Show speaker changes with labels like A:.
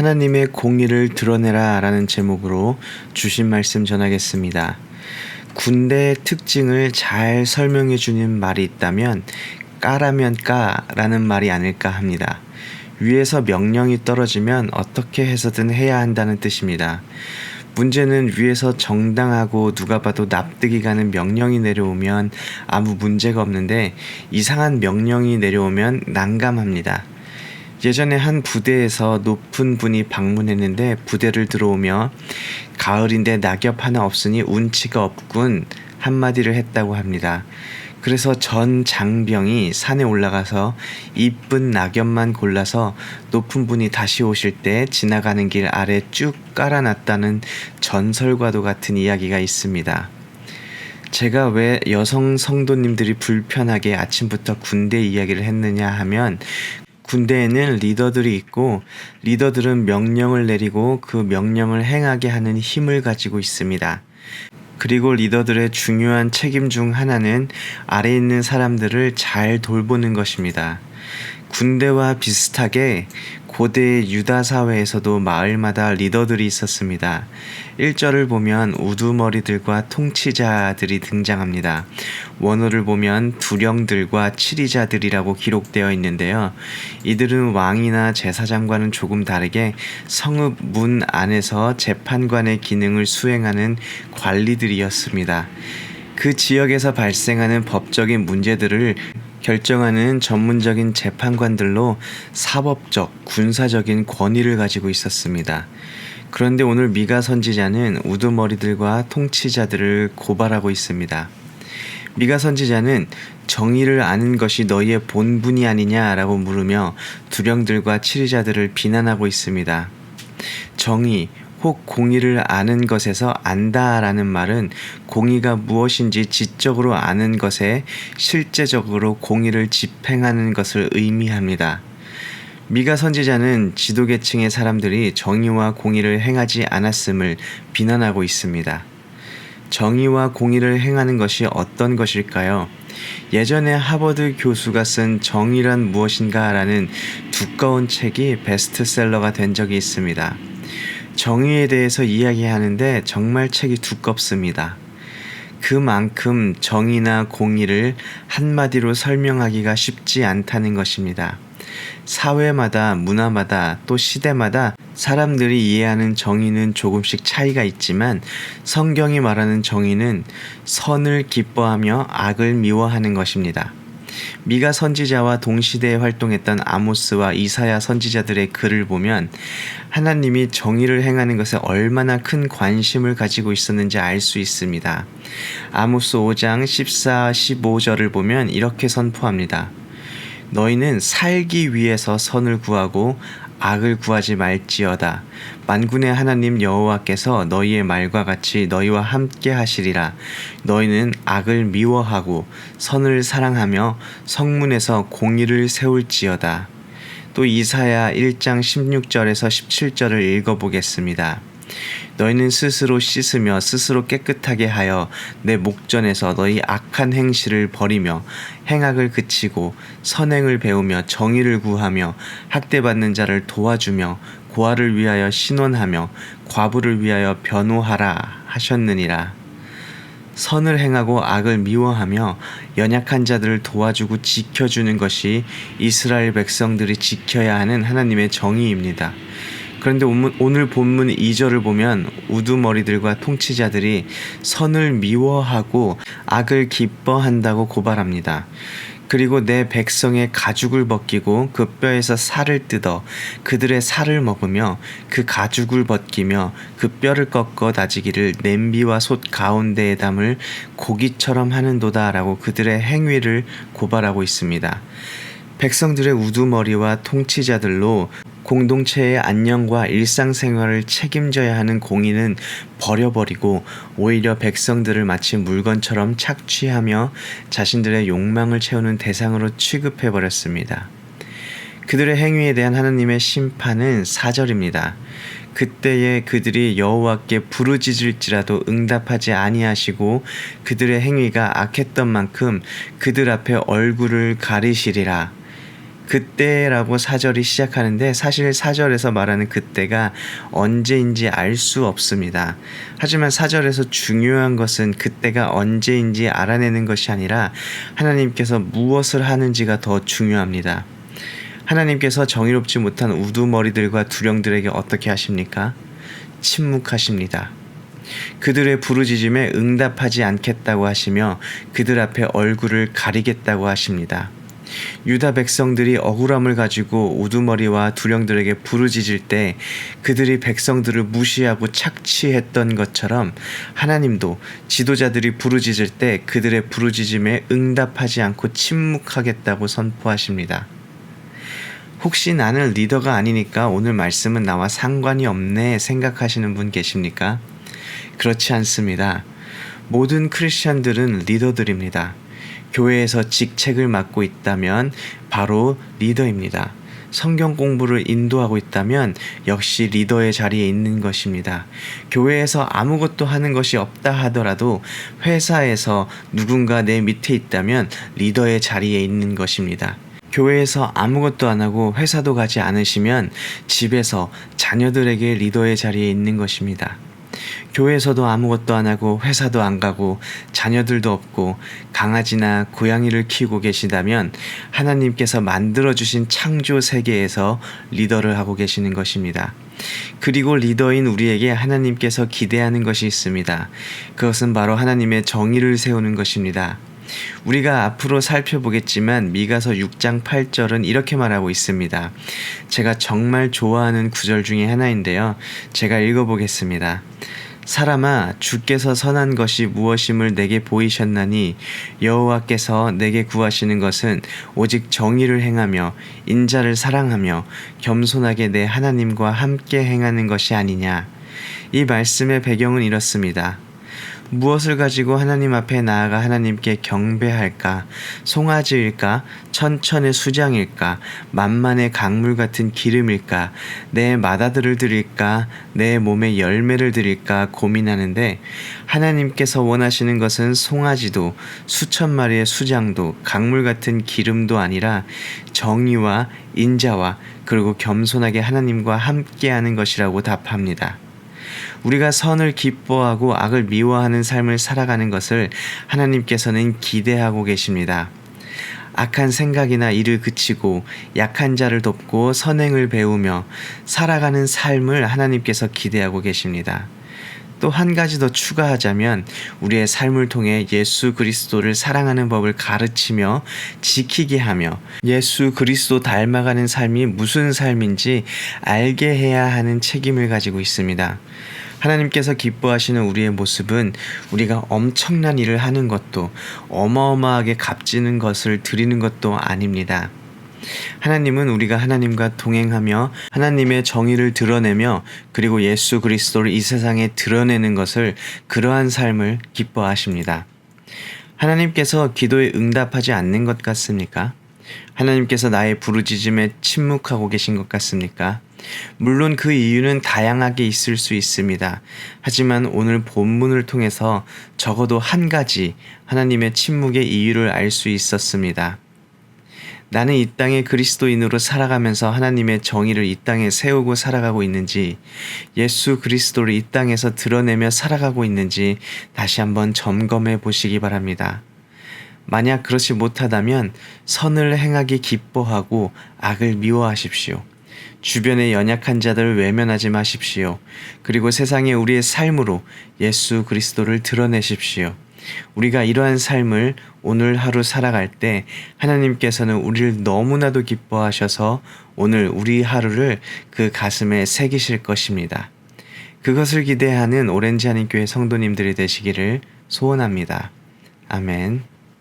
A: 하나님의 공의를 드러내라 라는 제목으로 주신 말씀 전하겠습니다. 군대의 특징을 잘 설명해 주는 말이 있다면 까라면 까라는 말이 아닐까 합니다. 위에서 명령이 떨어지면 어떻게 해서든 해야 한다는 뜻입니다. 문제는 위에서 정당하고 누가 봐도 납득이 가는 명령이 내려오면 아무 문제가 없는데 이상한 명령이 내려오면 난감합니다. 예전에 한 부대에서 높은 분이 방문했는데 부대를 들어오며 가을인데 낙엽 하나 없으니 운치가 없군 한마디를 했다고 합니다. 그래서 전 장병이 산에 올라가서 이쁜 낙엽만 골라서 높은 분이 다시 오실 때 지나가는 길 아래 쭉 깔아놨다는 전설과도 같은 이야기가 있습니다. 제가 왜 여성 성도님들이 불편하게 아침부터 군대 이야기를 했느냐 하면 군대에는 리더들이 있고 리더들은 명령을 내리고 그 명령을 행하게 하는 힘을 가지고 있습니다. 그리고 리더들의 중요한 책임 중 하나는 아래 있는 사람들을 잘 돌보는 것입니다. 군대와 비슷하게 고대 유다 사회에서도 마을마다 리더들이 있었습니다. 1절을 보면 우두머리들과 통치자들이 등장합니다. 원어를 보면 두령들과 치리자들이라고 기록되어 있는데요. 이들은 왕이나 제사장과는 조금 다르게 성읍 문 안에서 재판관의 기능을 수행하는 관리들이었습니다. 그 지역에서 발생하는 법적인 문제들을 결정하는 전문적인 재판관들로 사법적, 군사적인 권위를 가지고 있었습니다. 그런데 오늘 미가 선지자는 우두머리들과 통치자들을 고발하고 있습니다. 미가 선지자는 정의를 아는 것이 너희의 본분이 아니냐라고 물으며 두령들과 치리자들을 비난하고 있습니다. 정의, 혹 공의를 아는 것에서 안다라는 말은 공의가 무엇인지 지적으로 아는 것에 실제적으로 공의를 집행하는 것을 의미합니다. 미가 선지자는 지도계층의 사람들이 정의와 공의를 행하지 않았음을 비난하고 있습니다. 정의와 공의를 행하는 것이 어떤 것일까요? 예전에 하버드 교수가 쓴 정의란 무엇인가 라는 두꺼운 책이 베스트셀러가 된 적이 있습니다. 정의에 대해서 이야기하는데 정말 책이 두껍습니다. 그만큼 정의나 공의를 한마디로 설명하기가 쉽지 않다는 것입니다. 사회마다, 문화마다, 또 시대마다 사람들이 이해하는 정의는 조금씩 차이가 있지만 성경이 말하는 정의는 선을 기뻐하며 악을 미워하는 것입니다. 미가 선지자와 동시대에 활동했던 아모스와 이사야 선지자들의 글을 보면 하나님이 정의를 행하는 것에 얼마나 큰 관심을 가지고 있었는지 알 수 있습니다. 아모스 5장 14, 15절을 보면 이렇게 선포합니다. 너희는 살기 위해서 선을 구하고 악을 구하지 말지어다. 만군의 하나님 여호와께서 너희의 말과 같이 너희와 함께 하시리라. 너희는 악을 미워하고 선을 사랑하며 성문에서 공의를 세울지어다. 또 이사야 1장 16절에서 17절을 읽어보겠습니다. 너희는 스스로 씻으며 스스로 깨끗하게 하여 내 목전에서 너희 악한 행실을 버리며 행악을 그치고 선행을 배우며 정의를 구하며 학대받는 자를 도와주며 고아를 위하여 신원하며 과부를 위하여 변호하라 하셨느니라. 선을 행하고 악을 미워하며 연약한 자들을 도와주고 지켜주는 것이 이스라엘 백성들이 지켜야 하는 하나님의 정의입니다. 그런데 오늘 본문 2절을 보면 우두머리들과 통치자들이 선을 미워하고 악을 기뻐한다고 고발합니다. 그리고 내 백성의 가죽을 벗기고 그 뼈에서 살을 뜯어 그들의 살을 먹으며 그 가죽을 벗기며 그 뼈를 꺾어 다지기를 냄비와 솥 가운데에 담을 고기처럼 하는도다라고 그들의 행위를 고발하고 있습니다. 백성들의 우두머리와 통치자들로 공동체의 안녕과 일상생활을 책임져야 하는 공의는 버려버리고 오히려 백성들을 마치 물건처럼 착취하며 자신들의 욕망을 채우는 대상으로 취급해버렸습니다. 그들의 행위에 대한 하나님의 심판은 사절입니다. 그때에 그들이 여호와께 부르짖을지라도 응답하지 아니하시고 그들의 행위가 악했던 만큼 그들 앞에 얼굴을 가리시리라. 그때라고 사절이 시작하는데 사실 사절에서 말하는 그때가 언제인지 알 수 없습니다. 하지만 사절에서 중요한 것은 그때가 언제인지 알아내는 것이 아니라 하나님께서 무엇을 하는지가 더 중요합니다. 하나님께서 정의롭지 못한 우두머리들과 두령들에게 어떻게 하십니까? 침묵하십니다. 그들의 부르짖음에 응답하지 않겠다고 하시며 그들 앞에 얼굴을 가리겠다고 하십니다. 유다 백성들이 억울함을 가지고 우두머리와 두령들에게 부르짖을 때 그들이 백성들을 무시하고 착취했던 것처럼 하나님도 지도자들이 부르짖을 때 그들의 부르짖음에 응답하지 않고 침묵하겠다고 선포하십니다. 혹시 나는 리더가 아니니까 오늘 말씀은 나와 상관이 없네 생각하시는 분 계십니까? 그렇지 않습니다. 모든 크리스천들은 리더들입니다. 교회에서 직책을 맡고 있다면 바로 리더입니다. 성경 공부를 인도하고 있다면 역시 리더의 자리에 있는 것입니다. 교회에서 아무것도 하는 것이 없다 하더라도 회사에서 누군가 내 밑에 있다면 리더의 자리에 있는 것입니다. 교회에서 아무것도 안 하고 회사도 가지 않으시면 집에서 자녀들에게 리더의 자리에 있는 것입니다. 교회에서도 아무것도 안 하고 회사도 안 가고 자녀들도 없고 강아지나 고양이를 키우고 계시다면 하나님께서 만들어주신 창조 세계에서 리더를 하고 계시는 것입니다. 그리고 리더인 우리에게 하나님께서 기대하는 것이 있습니다. 그것은 바로 하나님의 정의를 세우는 것입니다. 우리가 앞으로 살펴보겠지만 미가서 6장 8절은 이렇게 말하고 있습니다. 제가 정말 좋아하는 구절 중에 하나인데요. 제가 읽어보겠습니다. 사람아 주께서 선한 것이 무엇임을 내게 보이셨나니 여호와께서 내게 구하시는 것은 오직 정의를 행하며 인자를 사랑하며 겸손하게 내 하나님과 함께 행하는 것이 아니냐. 이 말씀의 배경은 이렇습니다. 무엇을 가지고 하나님 앞에 나아가 하나님께 경배할까? 송아지일까? 천천의 수장일까? 만만의 강물 같은 기름일까? 내 마다들을 드릴까? 내 몸에 열매를 드릴까? 고민하는데 하나님께서 원하시는 것은 송아지도 수천 마리의 수장도 강물 같은 기름도 아니라 정의와 인자와 그리고 겸손하게 하나님과 함께하는 것이라고 답합니다. 우리가 선을 기뻐하고 악을 미워하는 삶을 살아가는 것을 하나님께서는 기대하고 계십니다. 악한 생각이나 일을 그치고 약한 자를 돕고 선행을 배우며 살아가는 삶을 하나님께서 기대하고 계십니다. 또한 가지 더 추가하자면 우리의 삶을 통해 예수 그리스도를 사랑하는 법을 가르치며 지키게 하며 예수 그리스도 닮아가는 삶이 무슨 삶인지 알게 해야 하는 책임을 가지고 있습니다. 하나님께서 기뻐하시는 우리의 모습은 우리가 엄청난 일을 하는 것도 어마어마하게 값지는 것을 드리는 것도 아닙니다. 하나님은 우리가 하나님과 동행하며 하나님의 정의를 드러내며 그리고 예수 그리스도를 이 세상에 드러내는 것을 그러한 삶을 기뻐하십니다. 하나님께서 기도에 응답하지 않는 것 같습니까? 하나님께서 나의 부르짖음에 침묵하고 계신 것 같습니까? 물론 그 이유는 다양하게 있을 수 있습니다. 하지만 오늘 본문을 통해서 적어도 한 가지 하나님의 침묵의 이유를 알 수 있었습니다. 나는 이 땅의 그리스도인으로 살아가면서 하나님의 정의를 이 땅에 세우고 살아가고 있는지, 예수 그리스도를 이 땅에서 드러내며 살아가고 있는지 다시 한번 점검해 보시기 바랍니다. 만약 그렇지 못하다면 선을 행하기 기뻐하고 악을 미워하십시오. 주변의 연약한 자들을 외면하지 마십시오. 그리고 세상에 우리의 삶으로 예수 그리스도를 드러내십시오. 우리가 이러한 삶을 오늘 하루 살아갈 때 하나님께서는 우리를 너무나도 기뻐하셔서 오늘 우리 하루를 그 가슴에 새기실 것입니다. 그것을 기대하는 오렌지 하는 교회 성도님들이 되시기를 소원합니다. 아멘.